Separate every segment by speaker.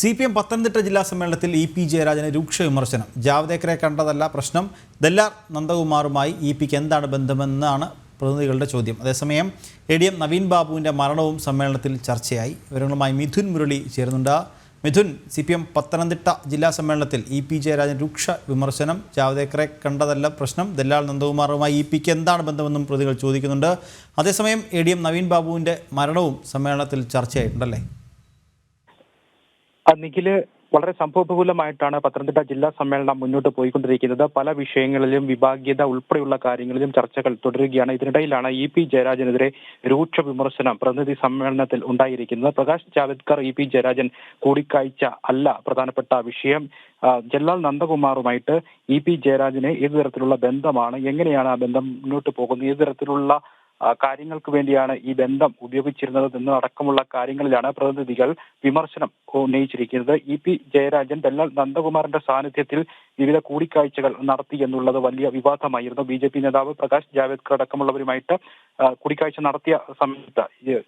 Speaker 1: C P M Pathanamthitta ജില്ലാ സമ്മേളനത്തിൽ E P ജയരാജന് രൂക്ഷ വിമർശനം. ജാവ്ദേക്കറെ കണ്ടതല്ല പ്രശ്നം. ദല്ലാർ നന്ദകുമാറുമായി ഇ പിക്ക് എന്താണ് ബന്ധമെന്നാണ് പ്രതിനിധികളുടെ ചോദ്യം. അതേസമയം എ ഡി എം നവീൻ ബാബുവിന്റെ മരണവും സമ്മേളനത്തിൽ ചർച്ചയായി. വിവരങ്ങളുമായി മിഥുൻ മുരളി ചേരുന്നുണ്ട്. Mithun C P M Pathanamthitta ജില്ലാ സമ്മേളനത്തിൽ ഇ പി ജയരാജൻ രൂക്ഷ വിമർശനം. ജാവ്ദേക്കറെ കണ്ടതല്ല പ്രശ്നം. ദല്ലാൽ നന്ദകുമാറുമായി ഇ പിക്ക് എന്താണ് ബന്ധമെന്നും പ്രതികൾ ചോദിക്കുന്നുണ്ട്. അതേസമയം എ ഡി എം നവീൻ ബാബുവിന്റെ മരണവും സമ്മേളനത്തിൽ ചർച്ചയായിട്ടുണ്ടല്ലേ?
Speaker 2: നിഖിൽ വളരെ സംഭവബഹുലമായിട്ടാണ് പത്തനംതിട്ട ജില്ലാ സമ്മേളനം മുന്നോട്ട് പോയിക്കൊണ്ടിരിക്കുന്നത്. പല വിഷയങ്ങളിലും വിഭാഗീയത ഉൾപ്പെടെയുള്ള കാര്യങ്ങളിലും ചർച്ചകൾ തുടരുകയാണ്. ഇതിനിടയിലാണ് ഇ പി ജയരാജനെതിരെ രൂക്ഷ വിമർശനം പ്രതിനിധി സമ്മേളനത്തിൽ ഉണ്ടായിരിക്കുന്നത്. പ്രകാശ് ജാവദ്കർ ഇ പി ജയരാജൻ കൂടിക്കാഴ്ച അല്ല പ്രധാനപ്പെട്ട വിഷയം. ജല്ലാൽ നന്ദകുമാറുമായിട്ട് ഇ പി ജയരാജന് ഏതു തരത്തിലുള്ള ബന്ധമാണ് എങ്ങനെയാണ് ആ ബന്ധം മുന്നോട്ട് പോകുന്നത് ഏതു തരത്തിലുള്ള കാര്യങ്ങൾക്ക് വേണ്ടിയാണ് ഈ ബന്ധം ഉപയോഗിച്ചിരുന്നത് എന്ന് അടക്കമുള്ള കാര്യങ്ങളിലാണ് പ്രതിനിധികൾ വിമർശനം ഉന്നയിച്ചിരിക്കുന്നത്. ഇ പി ജയരാജൻ ദല്ലാൽ നന്ദകുമാറിന്റെ സാന്നിധ്യത്തിൽ വിവിധ കൂടിക്കാഴ്ചകൾ നടത്തി എന്നുള്ളത് വലിയ വിവാദമായിരുന്നു. ബി ജെ പി നേതാവ് പ്രകാശ് ജാവേദ്കർ അടക്കമുള്ളവരുമായിട്ട് കൂടിക്കാഴ്ച നടത്തിയ സമയത്ത്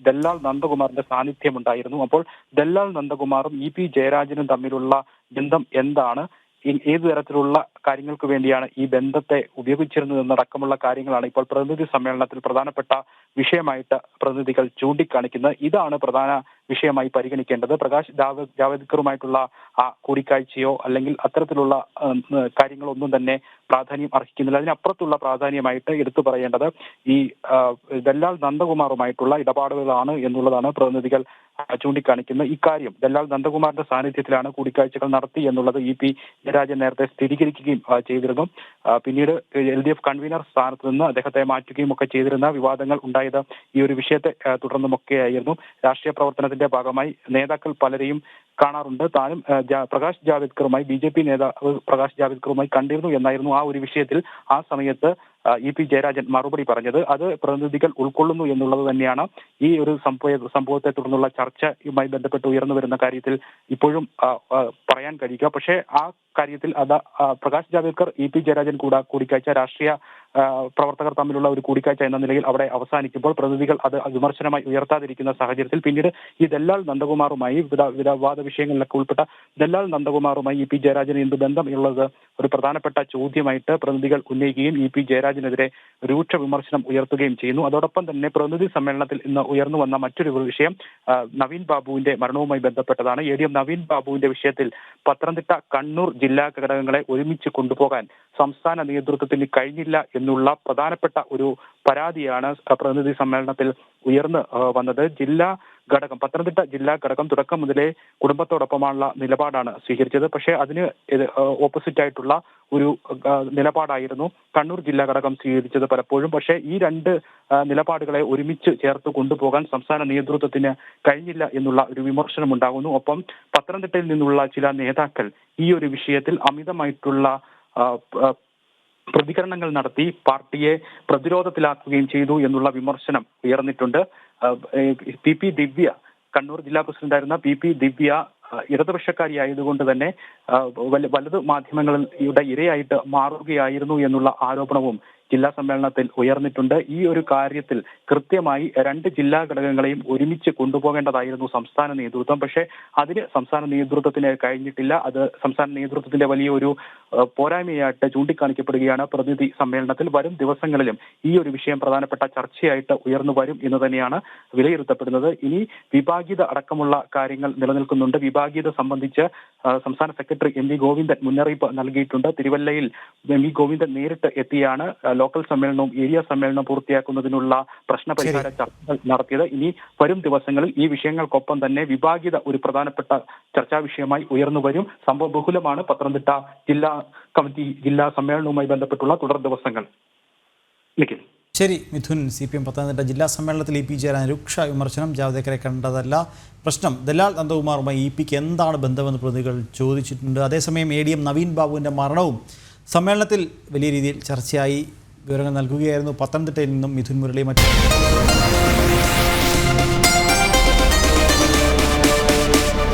Speaker 2: ദല്ലാൽ നന്ദകുമാറിന്റെ സാന്നിധ്യം ഉണ്ടായിരുന്നു അപ്പോൾ ദല്ലാൽ നന്ദകുമാറും ഇ പി ജയരാജനും തമ്മിലുള്ള ബന്ധം എന്താണ്? ഏത് തരത്തിലുള്ള കാര്യങ്ങൾക്ക് വേണ്ടിയാണ് ഈ ബന്ധത്തെ ഉപയോഗിച്ചിരുന്നത് എന്നടക്കമുള്ള കാര്യങ്ങളാണ് ഇപ്പോൾ പ്രതിനിധി സമ്മേളനത്തിൽ പ്രധാനപ്പെട്ട വിഷയമായിട്ട് പ്രതിനിധികൾ ചൂണ്ടിക്കാണിക്കുന്നത്. ഇതാണ് പ്രധാന വിഷയമായി പരിഗണിക്കേണ്ടത്. പ്രകാശ് ജാവ- ജാവദേക്കറുമായിട്ടുള്ള ആ കൂടിക്കാഴ്ചയോ അല്ലെങ്കിൽ അത്തരത്തിലുള്ള കാര്യങ്ങളൊന്നും തന്നെ പ്രാധാന്യം അർഹിക്കുന്നില്ല. അതിനപ്പുറത്തുള്ള പ്രാധാന്യമായിട്ട് എടുത്തു പറയേണ്ടത് ഈ ദല്ലാൽ നന്ദകുമാറുമായിട്ടുള്ള ഇടപാടുകളാണ് എന്നുള്ളതാണ് പ്രതിനിധികൾ ചൂണ്ടിക്കാണിക്കുന്ന ഇക്കാര്യം ദല്ലാൽ നന്ദകുമാറിന്റെ സാന്നിധ്യത്തിലാണ് കൂടിക്കാഴ്ചകൾ നടത്തി എന്നുള്ളത് ഇ പി ജയരാജൻ നേരത്തെ സ്ഥിരീകരിക്കുകയും ചെയ്തിരുന്നു. പിന്നീട് എൽ ഡി എഫ് കൺവീനർ സ്ഥാനത്ത് നിന്ന് അദ്ദേഹത്തെ മാറ്റുകയും ഒക്കെ ചെയ്തിരുന്ന വിവാദങ്ങൾ ഉണ്ടായത് ഈ ഒരു വിഷയത്തെ തുടർന്നുമൊക്കെയായിരുന്നു. രാഷ്ട്രീയ പ്രവർത്തനത്തിന്റെ ഭാഗമായി നേതാക്കൾ പലരെയും കാണാറുണ്ട്. താനും പ്രകാശ് ജാവേദ്കറുമായി ബി ജെ പി നേതാവ് പ്രകാശ് ജാവേദ്കറുമായി കണ്ടിരുന്നു എന്നായിരുന്നു ആ ഒരു വിഷയത്തിൽ ആ സമയത്ത് ഇ പി ജയരാജൻ മറുപടി പറഞ്ഞത് അത് പ്രതിനിധികൾ ഉൾക്കൊള്ളുന്നു എന്നുള്ളത് തന്നെയാണ് ഈ ഒരു സംഭവ സംഭവത്തെ തുടർന്നുള്ള ചർച്ചയുമായി ബന്ധപ്പെട്ട് ഉയർന്നു വരുന്ന കാര്യത്തിൽ ഇപ്പോഴും പറയാൻ കഴിയുക. പക്ഷേ ആ കാര്യത്തിൽ അത് പ്രകാശ് ജാവേദ്കർ ഇ പി ജയരാജൻ കൂടാ കൂടിക്കാഴ്ച രാഷ്ട്രീയ പ്രവർത്തകർ തമ്മിലുള്ള ഒരു കൂടിക്കാഴ്ച എന്ന നിലയിൽ അവിടെ അവസാനിക്കുമ്പോൾ പ്രതിനിധികൾ അത് വിമർശനമായി ഉയർത്താതിരിക്കുന്ന സാഹചര്യത്തിൽ പിന്നീട് ഈ ദല്ലാൽ നന്ദകുമാറുമായി വിവിധ വിവിധ വാദ വിഷയങ്ങളിലൊക്കെ ഉൾപ്പെട്ട ദല്ലാൽ നന്ദകുമാറുമായി ഇ പി ജയരാജന് എന്ത് ബന്ധമുള്ളത് ഒരു പ്രധാനപ്പെട്ട ചോദ്യമായിട്ട് പ്രതിനിധികൾ ഉന്നയിക്കുകയും ഇ പി ജയരാജനെതിരെ രൂക്ഷ വിമർശനം ഉയർത്തുകയും ചെയ്യുന്നു. അതോടൊപ്പം തന്നെ പ്രതിനിധി സമ്മേളനത്തിൽ ഇന്ന് ഉയർന്നു വന്ന മറ്റൊരു വിഷയം നവീൻ ബാബുവിന്റെ മരണവുമായി ബന്ധപ്പെട്ടതാണ്. എ ഡി എം നവീൻ ബാബുവിന്റെ വിഷയത്തിൽ പത്തനംതിട്ട കണ്ണൂർ ജില്ലാ ഘടകങ്ങളെ ഒരുമിച്ച് കൊണ്ടുപോകാൻ സംസ്ഥാന നേതൃത്വത്തിന് കഴിഞ്ഞില്ല എന്നുള്ള പ്രധാനപ്പെട്ട ഒരു പരാതിയാണ് പ്രതിനിധി സമ്മേളനത്തിൽ ഉയർന്നു വന്നത്. ജില്ലാ ഘടകം. പത്തനംതിട്ട ജില്ലാ ഘടകം തുടക്കം മുതലേ കുടുംബത്തോടൊപ്പമുള്ള നിലപാടാണ് സ്വീകരിച്ചത്. പക്ഷേ അതിന് ഓപ്പോസിറ്റ് ആയിട്ടുള്ള ഒരു നിലപാടായിരുന്നു കണ്ണൂർ ജില്ലാ ഘടകം സ്വീകരിച്ചത് പലപ്പോഴും. പക്ഷേ ഈ രണ്ട് നിലപാടുകളെ ഒരുമിച്ച് ചേർത്ത് കൊണ്ടുപോകാൻ സംസ്ഥാന നേതൃത്വത്തിന് കഴിഞ്ഞില്ല എന്നുള്ള ഒരു വിമർശനം ഉണ്ടാകുന്നു. ഒപ്പം പത്തനംതിട്ടയിൽ നിന്നുള്ള ചില നേതാക്കൾ ഈ ഒരു വിഷയത്തിൽ അമിതമായിട്ടുള്ള പ്രതികരണങ്ങൾ നടത്തി പാർട്ടിയെ പ്രതിരോധത്തിലാക്കുകയും ചെയ്തു എന്നുള്ള വിമർശനം ഉയർന്നിട്ടുണ്ട്. പി പി ദിവ്യ കണ്ണൂർ ജില്ലാ പ്രസിഡന്റായിരുന്ന പി പി ദിവ്യ ഇടതുപക്ഷക്കാരിയായതുകൊണ്ട് തന്നെ വലത് മാധ്യമങ്ങളുടെ ഇരയായിട്ട് മാറുകയായിരുന്നു എന്നുള്ള ആരോപണവും ജില്ലാ സമ്മേളനത്തിൽ ഉയർന്നിട്ടുണ്ട്. ഈ ഒരു കാര്യത്തിൽ കൃത്യമായി രണ്ട് ജില്ലാ ഘടകങ്ങളെയും ഒരുമിച്ച് കൊണ്ടുപോകേണ്ടതായിരുന്നു സംസ്ഥാന നേതൃത്വം. പക്ഷേ അതിന് സംസ്ഥാന നേതൃത്വത്തിന് കഴിഞ്ഞിട്ടില്ല. അത് സംസ്ഥാന നേതൃത്വത്തിന്റെ വലിയൊരു പോരായ്മയായിട്ട് ചൂണ്ടിക്കാണിക്കപ്പെടുകയാണ് പ്രതിനിധി സമ്മേളനത്തിൽ. വരും ദിവസങ്ങളിലും ഈ ഒരു വിഷയം പ്രധാനപ്പെട്ട ചർച്ചയായിട്ട് ഉയർന്നു വരും എന്ന് തന്നെയാണ് വിലയിരുത്തപ്പെടുന്നത്. ഇനി വിഭാഗീയത അടക്കമുള്ള കാര്യങ്ങൾ നിലനിൽക്കുന്നുണ്ട്. വിഭാഗീയത സംബന്ധിച്ച് സംസ്ഥാന സെക്രട്ടറി എം വി ഗോവിന്ദൻ മുന്നറിയിപ്പ് നൽകിയിട്ടുണ്ട്. തിരുവല്ലയിൽ എം വി ഗോവിന്ദൻ നേരിട്ട് എത്തിയാണ് ലോക്കൽ സമ്മേളനവും ഏരിയ സമ്മേളനവും പൂർത്തിയാക്കുന്നതിനുള്ള പ്രശ്ന പരിഹാര ചർച്ചകൾ നടത്തിയത്. ഇനി വരും ദിവസങ്ങളിൽ ഈ വിഷയങ്ങൾക്കൊപ്പം തന്നെ വിഭാഗീയത ഒരു പ്രധാനപ്പെട്ട ചർച്ചാ വിഷയമായി ഉയർന്നു വരും. സംഭവ ബഹുലമാണ്. പത്തനംതിട്ട ജില്ലാ കമ്മിറ്റി ജില്ലാ സമ്മേളനവുമായി ബന്ധപ്പെട്ടുള്ള തുടർ ദിവസങ്ങൾ. നിഖിൽ.
Speaker 1: ശരി Mithun. C P M Pathanamthitta ജില്ലാ സമ്മേളനത്തിൽ ഇ പി ചേരാൻ രൂക്ഷ വിമർശനം ജാവദേക്കറെ കണ്ടതല്ല പ്രശ്നം. ദലാൽ നന്ദകുമാറുമായി ഇ പിക്ക് എന്താണ് ബന്ധമെന്ന് പ്രതികൾ ചോദിച്ചിട്ടുണ്ട്. അതേസമയം എ ഡി എം നവീൻ ബാബുവിന്റെ മരണവും സമ്മേളനത്തിൽ വലിയ രീതിയിൽ ചർച്ചയായി. വിവരങ്ങൾ നൽകുകയായിരുന്നു പത്തനംതിട്ടയിൽ നിന്നും മിഥുൻ മുരളി മറ്റു